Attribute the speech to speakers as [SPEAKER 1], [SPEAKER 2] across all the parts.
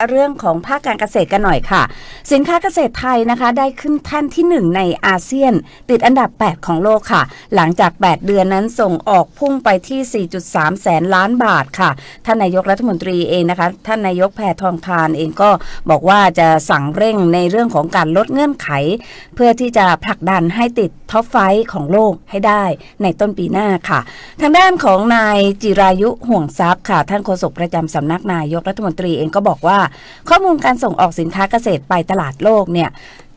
[SPEAKER 1] เรื่องของภาคการเกษตรกันหน่อยค่ะ สินค้าเกษตรไทยนะคะได้ขึ้นแท่นที่ 1 ในอาเซียน ติดอันดับ 8 ของโลกค่ะ หลังจาก 8 เดือนนั้นส่งออกพุ่งไปที่ 4.3 แสนล้านบาทค่ะ ท่านนายกรัฐมนตรีเองนะคะ ท่านนายกแพทองทานเองก็บอกว่าจะสั่งเร่งในเรื่องของการลดเงื่อนไข เพื่อที่จะผลักดันให้ติดท็อปไฟว์ของโลกให้ได้ในต้นปีหน้าค่ะ ทางด้านของนายจิรายุห่วงทรัพย์ค่ะ ท่านโฆษกประจำสำนักนายกรัฐมนตรีเองก็บอกว่าข้อมูลการส่งออกสินค้าเกษตรไปตลาดโลกเนี่ย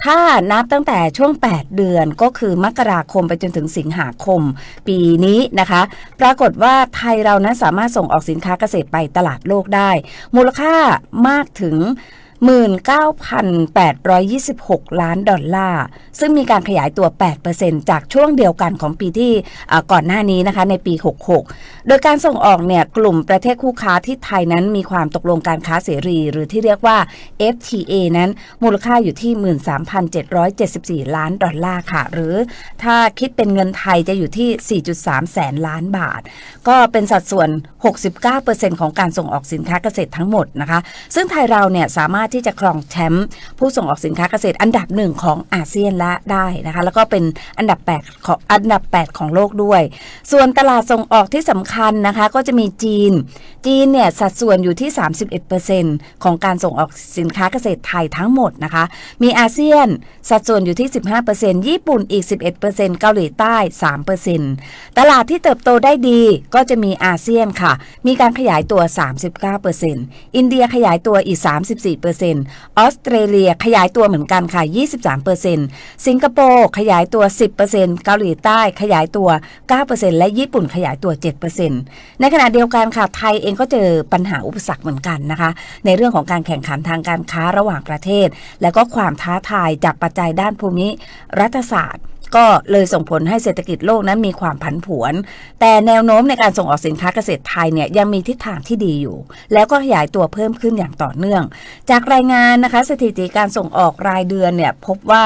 [SPEAKER 1] ถ้านับตั้งแต่ช่วง 8 เดือนก็คือมกราคมไปจนถึงสิงหาคม ปีนี้นะคะ ปรากฏว่าไทยเรานั้นสามารถส่งออกสินค้าเกษตรไปตลาดโลกได้ มูลค่ามากถึง 19,826 ล้านดอลลาร์ ซึ่งมีการขยายตัว 8%จากช่วงเดียวกันของปีที่ก่อนหน้านี้นะคะในปี 66 โดยการส่งออกเนี่ยกลุ่มประเทศคู่ค้าที่ไทยนั้นมีความตกลงการค้าเสรี หรือที่เรียกว่า FTA นั้นมูลค่าอยู่ที่ 13,774 ล้านดอลลาร์ค่ะ หรือถ้าคิดเป็นเงินไทยจะอยู่ที่ 4.3 แสนล้านบาท ก็เป็นสัดส่วน 69%ของการส่งออกสินค้าเกษตรทั้งหมดนะคะ ซึ่งไทยเราเนี่ยสามารถที่จะครองแชมป์ผู้ส่งออกสินค้าเกษตรอันดับหนึ่งของอาเซียนละได้นะคะ แล้วก็เป็นอันดับ8ของอันดับ 8 ของโลกด้วย ส่วนตลาดส่งออกที่สำคัญนะคะ ก็จะมีจีน จีนเนี่ยสัดส่วนอยู่ที่ 31%ของการส่งออกสินค้าเกษตรไทยทั้งหมดนะคะ มีอาเซียนสัดส่วนอยู่ที่ 15%ญี่ปุ่นอีก 11%เกาหลีใต้ 3%ตลาดที่เติบโตได้ดีก็จะมีอาเซียนค่ะ มีการขยายตัว 39%อินเดียขยายตัวอีก 34%ออสเตรเลียขยายตัวเหมือนกันค่ะ 23%สิงคโปร์ขยายตัว 10%เกาหลีใต้ขยายตัว 9%และญี่ปุ่นขยายตัว 7%ในขณะเดียวกันค่ะ ไทยเองก็เจอปัญหาอุปสรรคเหมือนกันนะคะ ในเรื่องของการแข่งขันทางการค้าระหว่างประเทศ และก็ความท้าทายจากปัจจัยด้านภูมิรัฐศาสตร์ ก็เลยส่งผลให้เศรษฐกิจโลกนั้นมีความผันผวน แต่แนวโน้มในการส่งออกสินค้าเกษตรไทยเนี่ยยังมีทิศทางที่ดีอยู่ แล้วก็ขยายตัวเพิ่มขึ้นอย่างต่อเนื่อง จากรายงานนะคะสถิติการส่งออกรายเดือนเนี่ยพบว่า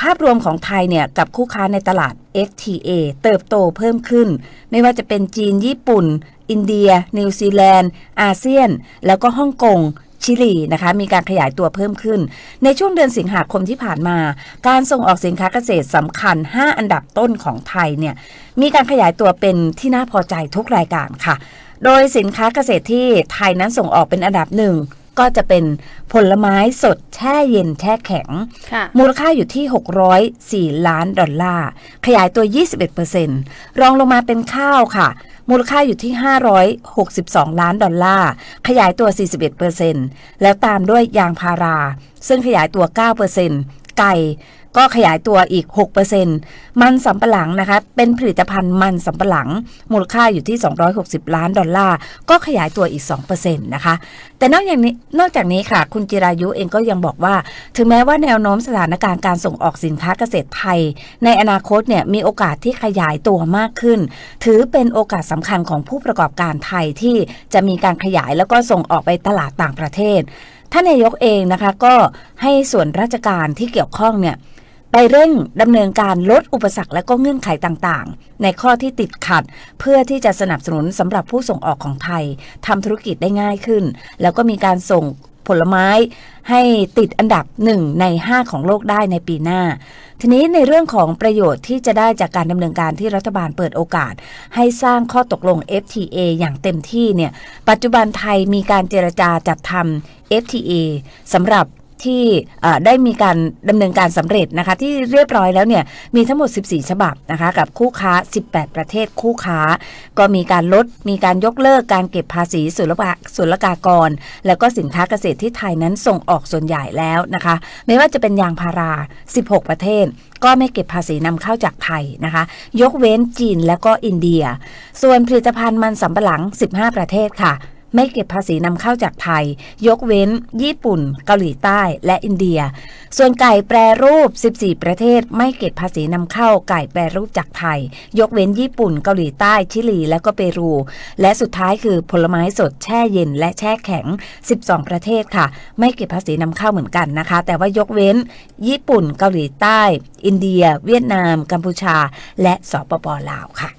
[SPEAKER 1] ภาพรวมของไทยเนี่ยกับคู่ค้าในตลาด FTA เติบโตเพิ่มขึ้น ไม่ว่าจะเป็นจีนญี่ปุ่น อินเดีย นิวซีแลนด์ อาเซียน แล้วก็ฮ่องกง ชิลีนะคะมีการขยายตัวเพิ่มขึ้น ในช่วงเดือนสิงหาคมที่ผ่านมา การส่งออกสินค้าเกษตรสำคัญ 5 อันดับต้นของไทยเนี่ยมีการขยายตัวเป็นที่น่าพอใจทุกรายการค่ะ โดยสินค้าเกษตรที่ไทยนั้นส่งออกเป็นอันดับหนึ่งก็จะเป็นผลไม้สดแช่เย็นแช่แข็ง
[SPEAKER 2] ค่ะ
[SPEAKER 1] มูลค่าอยู่ที่ 604 ล้านดอลลาร์ ขยายตัว 21%รองลงมาเป็นข้าวค่ะ มูลค่าอยู่ที่ 562 ล้านดอลลาร์ ขยายตัว 41%แล้วตามด้วยยางพารา ซึ่งขยายตัว 9% ไก่ก็ขยายตัวอีก 6%มันสำปะหลังนะคะ เป็นผลิตภัณฑ์มันสำปะหลัง มูลค่าอยู่ที่ 260 ล้านดอลลาร์ ก็ขยายตัวอีก 2%นะคะ แต่นอกจากนี้นอกจากนี้ค่ะ คุณจิรายุเองก็ยังบอกว่า ถึงแม้ว่าแนวโน้มสถานการณ์การส่งออกสินค้าเกษตรไทย ในอนาคตเนี่ยมีโอกาสที่ขยายตัวมากขึ้น ถือเป็นโอกาสสำคัญของผู้ประกอบการไทยที่จะมีการขยายแล้วก็ส่งออกไปตลาดต่างประเทศ ท่านนายกเองนะคะก็ให้ส่วนราชการที่เกี่ยวข้องเนี่ยไปเร่งดำเนินการลดอุปสรรคและก็เงื่อนไขต่างๆ ในข้อที่ติดขัด เพื่อที่จะสนับสนุนสำหรับผู้ส่งออกของไทยทำธุรกิจได้ง่ายขึ้น แล้วก็มีการส่งผลไม้ให้ติดอันดับหนึ่งใน 5 ของโลกได้ในปีหน้า ทีนี้ในเรื่องของประโยชน์ที่จะได้จากการดำเนินการที่รัฐบาลเปิดโอกาส ให้สร้างข้อตกลง FTA อย่างเต็มที่เนี่ย ปัจจุบันไทยมีการเจรจาจัดทำ FTA สำหรับที่ได้มีการดำเนินการสำเร็จนะคะ ที่เรียบร้อยแล้วเนี่ยมีทั้งหมด 14 ฉบับนะคะ กับคู่ค้า 18 ประเทศคู่ค้า ก็มีการลดมีการยกเลิกการเก็บภาษีศุลกาศุลกากร แล้วก็สินค้าเกษตรที่ไทยนั้นส่งออกส่วนใหญ่แล้วนะคะ ไม่ว่าจะเป็นยางพารา 16 ประเทศ ก็ไม่เก็บภาษีนำเข้าจากไทยนะคะ ยกเว้นจีนและก็อินเดีย ส่วนผลิตภัณฑ์มันสำปะหลัง 15 ประเทศค่ะ ไม่เก็บภาษีนำเข้าจากไทย ยกเว้น ญี่ปุ่น เกาหลีใต้และอินเดีย ส่วนไก่แปรรูป 14 ประเทศ ไม่เก็บภาษีนำเข้าไก่แปรรูปจากไทย ยกเว้นญี่ปุ่น เกาหลีใต้ ชิลี และก็เปรู และสุดท้ายคือผลไม้สดแช่เย็น และแช่แข็ง 12 ประเทศค่ะ ไม่เก็บภาษีนำเข้าเหมือนกันนะคะ แต่ว่ายกเว้น ญี่ปุ่น เกาหลีใต้ อินเดีย เวียดนาม กัมพูชา และสปปลาวค่ะ